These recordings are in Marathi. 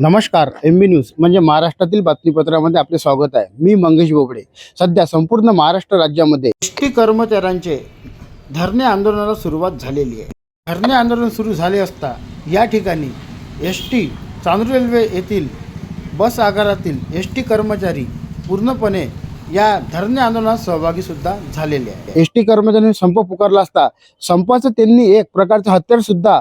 नमस्कार एम बी न्यूज म्हणजे महाराष्ट्रातील बातमीपत्रामध्ये आपले स्वागत आहे. मी मंगेश बोबडे. सध्या संपूर्ण महाराष्ट्र राज्यामध्ये एसटी कर्मचाऱ्यांचे धरणे आंदोलनाला सुरुवात झालेली आहे. धरणे आंदोलन सुरू झाले असता या ठिकाणी एस टी चांदूर रेल्वे येथील बस आगारातील एस टी कर्मचारी पूर्णपणे या धरणे आंदोलनात सहभागी सुद्धा झालेले आहे एस टी कर्मचाऱ्यांनी संप पुकारला असता संपाचं त्यांनी एक प्रकारचं हत्यार सुद्धा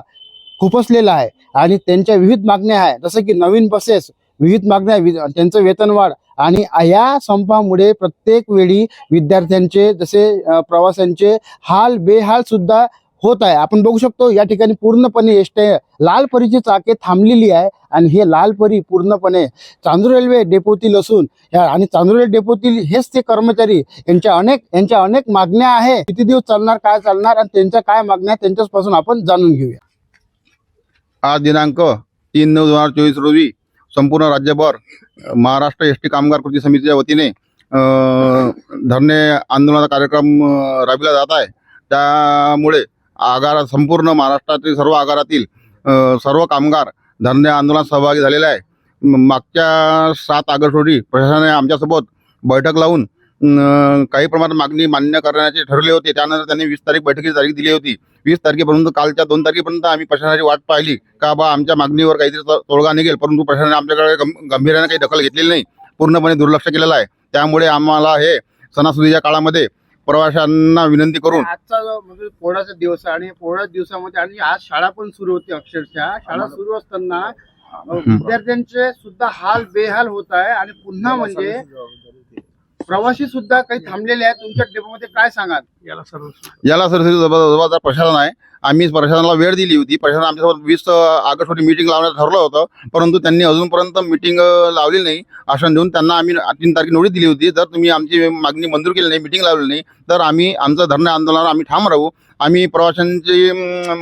खुपसलेला आहे. आणि त्यांच्या विविध मागण्या आहे जसं की नवीन बसेस विविध मागण्या वि- त्यांचं वेतनवाढ आणि या संपामुळे प्रत्येक वेळी विद्यार्थ्यांचे जसे प्रवाशांचे हाल बेहाल सुद्धा होत आहे. आपण बघू शकतो या ठिकाणी पूर्णपणे एसटी लाल परीची चाके थांबलेली आहे. आणि हे लाल परी पूर्णपणे चांदूर रेल्वे डेपोतील असून आणि चांदूर रेल्वे डेपोतील हेच ते कर्मचारी यांच्या अनेक यांच्या अनेक मागण्या आहे. किती दिवस चालणार काय चालणार आणि त्यांच्या काय मागण्या त्यांच्याच पासून आपण जाणून घेऊया. आज दिनांक तीन नऊ दोन हजार चोवीस रोजी संपूर्ण राज्यभर महाराष्ट्र एस टी कामगार कृती समितीच्या वतीने धरणे आंदोलनाचा कार्यक्रम राबविला जात आहे. त्यामुळे आगारात संपूर्ण महाराष्ट्रातील सर्व आगारातील सर्व कामगार धरणे आंदोलनात सहभागी झालेले आहे. मागच्या सात ऑगस्ट रोजी प्रशासनाने आमच्यासोबत बैठक लावून काही प्रमाणात मागणी मान्य करण्याचे ठरले होते. त्यानंतर त्यांनी वीस तारीख बैठकीची तारीख दिली होती. वीस तारखेपर्यंत कालच्या दोन तारखेपर्यंत आम्ही प्रशासनाची वाट पाहिली. का बा आमच्या मागणीवर काहीतरी तो- तोडगा निघेल परंतु प्रशासनाने आमच्याकडे गंभ- गांभीर्याने काही दखल घेतलेली नाही. पूर्णपणे दुर्लक्ष केलेलं आहे. त्यामुळे आम्हाला हे सणासुदीच्या काळामध्ये प्रवाशांना विनंती करून आजचा जो म्हणजे पोळाचा दिवस आहे आणि पोळ्या दिवसामध्ये आणि आज शाळा पण सुरू होती अक्षरशः. शाळा सुरू असताना विद्यार्थ्यांचे सुद्धा हाल बेहाल होत आहे आणि पुन्हा म्हणजे प्रवासी सुद्धा काही थांबलेले आहेत. तुमच्या डेपोमध्ये काय सांगाल? याला सरस्वती जबाबदार प्रशासन आहे. आम्ही प्रशासनाला वेळ दिली होती. प्रशासन आमच्यासोबत वीस ऑगस्ट रोजी मिटिंग लावण्याचं ठरलं होतं. परंतु त्यांनी अजूनपर्यंत मिटिंग लावली नाही. आश्वासन देऊन त्यांना आम्ही तीन तारखे नोटीस दिली होती. जर तुम्ही आमची मागणी मंजूर केली नाही मिटिंग लावली नाही तर आम्ही आमचं धरणे आंदोलनावर आम्ही ठाम राहू. आम्ही प्रवाशांची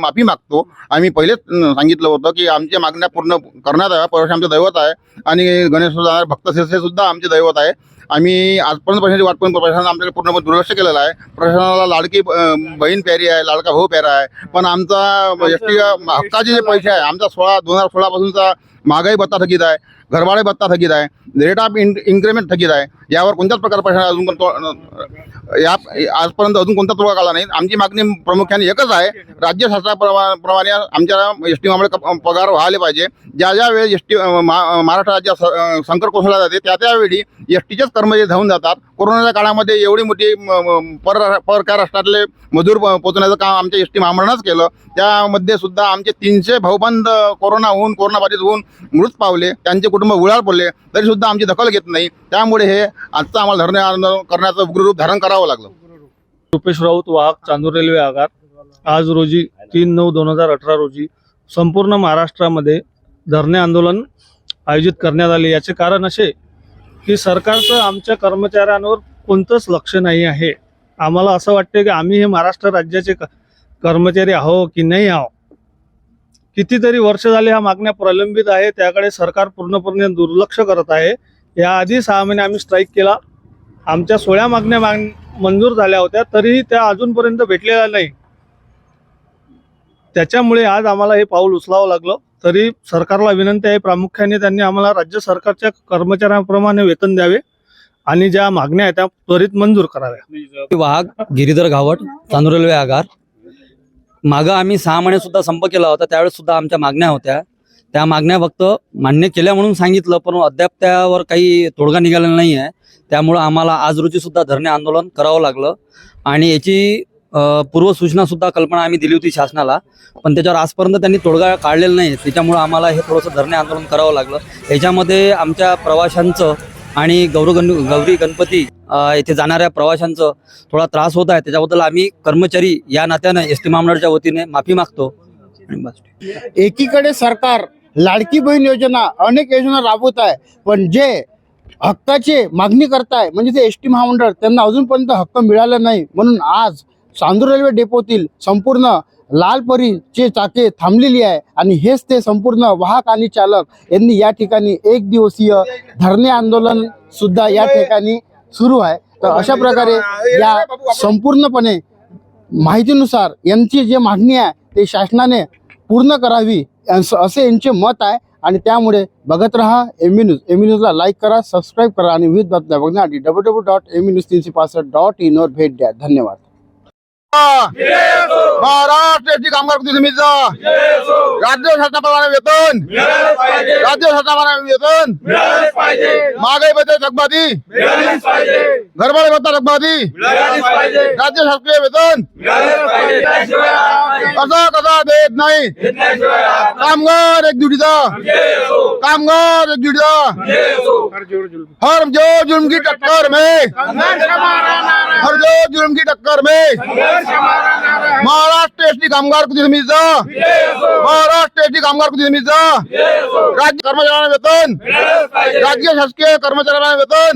माफी मागतो. आम्ही पहिलेच सांगितलं होतं की आमच्या मागण्या पूर्ण करण्यात याव्या. प्रवासी आमचं दैवत आहे. आणि गणेश भक्त सुद्धा आमचे दैवत आहे. आम्ही आजपर्यंत पैशाची वाट पण प्रशासनानं आमच्याकडे पूर्णपणे दुर्लक्ष केलेलं आहे. प्रशासनाला लाडकी बहीण प्यारी आहे लाडका भाऊ प्यारा आहे. पण आमचा एस टी हक्काचे जे पैसे आहे आमचा सोळा दोन हजार सोळापासूनचा महागाई भत्ता थकीत आहे. घरभाडे भत्ता थकीत आहे रेट ऑफ इन्क्रीमेंट थकीत आहे. यावर कोणत्याच प्रकार अजून पण या आजपर्यंत अजून कोणता तोडगा आला नाही. आमची मागणी प्रामुख्याने एकच आहे राज्य शासनाप्रमाणे आमच्या एस टी पगार व्हायला पाहिजे. ज्या ज्या वेळी एस टी महाराष्ट्र राज्यात संकट कोसळला जाते त्या त्यावेळी एस टीचेच कर्मचारी धावून जातात. कोरोनाच्या काळामध्ये एवढी मोठी पर परक्या राष्ट्रातले मजूर पोचवण्याचं पोचण्याचं काम आमच्या एस टी महामंडळानंच केलं. त्यामध्ये सुद्धा आमचे तीनशे भाऊबंद कोरोना होऊन कोरोनाबाधित होऊन मृत पावले. त्यांचे कुटुंब उळाळ पडले तरी सुद्धा आमची दखल घेत नाही. त्यामुळे हे आजचं आम्हाला धरणे आंदोलन करण्याचं उग्ररूप धारण करावं लागलं. रुपेश राऊत वाहक चांदूर रेल्वे आगार आज रोजी तीन नऊ दोन हजार अठरा रोजी संपूर्ण महाराष्ट्रामध्ये धरणे आंदोलन आयोजित करण्यात आले. याचे कारण असे की सरकारचं आमच्या कर्मचाऱ्यांवर कोणतंच लक्ष नाही आहे. आम्हाला असं वाटते की आम्ही हे महाराष्ट्र राज्याचे कर्मचारी आहो की नाही आहो कितीतरी वर्ष झाले ह्या मागण्या प्रलंबित आहे त्याकडे सरकार पूर्णपणे दुर्लक्ष करत आहे. याआधी सहा महिने आम्ही स्ट्राईक केला. आमच्या सोळ्या मागण्या माग मंजूर झाल्या होत्या. तरीही त्या अजूनपर्यंत भेटलेल्या नाही. त्याच्यामुळे आज आम्हाला हे पाऊल उचलावं लागलं. तरी सरकारला विनंती आहे. प्रामुख्याने त्यांनी आम्हाला राज्य सरकारच्या कर्मचाऱ्यांप्रमाणे वेतन द्यावे आणि ज्या मागण्या आहेत त्या त्वरित मंजूर कराव्या. वाघ गिरीधर घावट चांदूर रेल्वे आगार. मागं आम्ही सहा महिने सुद्धा संप केला होता त्यावेळेस सुद्धा आमच्या मागण्या होत्या. त्या मागण्या फक्त मान्य केल्या म्हणून सांगितलं पण अद्याप त्यावर काही तोडगा निघालेला नाही आहे त्यामुळं आम्हाला आज रोजी सुद्धा धरणे आंदोलन करावं लागलं. आणि याची अं, पूर्वसूचना सुद्धा कल्पना आम्ही दिली होती शासनाला पण त्याच्यावर आजपर्यंत त्यांनी तोडगा काढलेला नाही. त्याच्यामुळं आम्हाला हे थोडंसं धरणे आंदोलन करावं लागलं. याच्यामध्ये आमच्या प्रवाशांचं आणि गौरगण गौरी गणपती येथे इथे जाणाऱ्या प्रवाशांचं थोडा त्रास होत आहे. त्याच्याबद्दल आम्ही कर्मचारी या नात्यानं एस टी महामंडळाच्या वतीने माफी मागतो. एकीकडे सरकार लाडकी बहीण योजना अनेक योजना राबवत आहे पण जे हक्काचे मागणी करताय म्हणजे ते एस टी महामंडळ त्यांना अजूनपर्यंत हक्क मिळाला नाही. म्हणून आज चांदूर रेल्वे डेपोतील संपूर्ण लालपरीचे चाके थांबलेली आहे आणि हेच ते संपूर्ण वाहक आणि चालक यांनी या ठिकाणी एक दिवसीय धरणे आंदोलन सुद्धा या ठिकाणी सुरू आहे. तर अशा प्रकारे या संपूर्णपणे माहितीनुसार यांची जी मागणी आहे ते शासनाने पूर्ण करावी असं असे यांचे मत आहे. आणि त्यामुळे बघत राहा एम न्यूज एम न्यूजला लाईक करा सबस्क्राईब करा. आणि विविध बातम्या बघण्यासाठी W W dot M news तीनशे पासष्ट डॉट इनवर भेट द्या. धन्यवाद. महाराष्ट्राची कामगार कृती समितीचा राज्य शासनाप्रमाणे वेतन. राज्य शासनाप्रमाणे वेतन. महागाई बद्दल थकबादी घरभाडे बद्दल थकबादी राज्य शासकीय वेतन. कसा कसा देत नाही. कामगार एक ड्युटीचा कामगार एक ड्युटीचा हर जो जुलम की टक्कर में. हर जो जुर्म की टक्कर में। महाराष्ट्र एसटी कामगार कृती समितीचा महाराष्ट्र एसटी कामगार कृती समितीचा राज्य कर्मचाऱ्यांना वेतन। राज्य शासकीय कर्मचाऱ्यांना वेतन।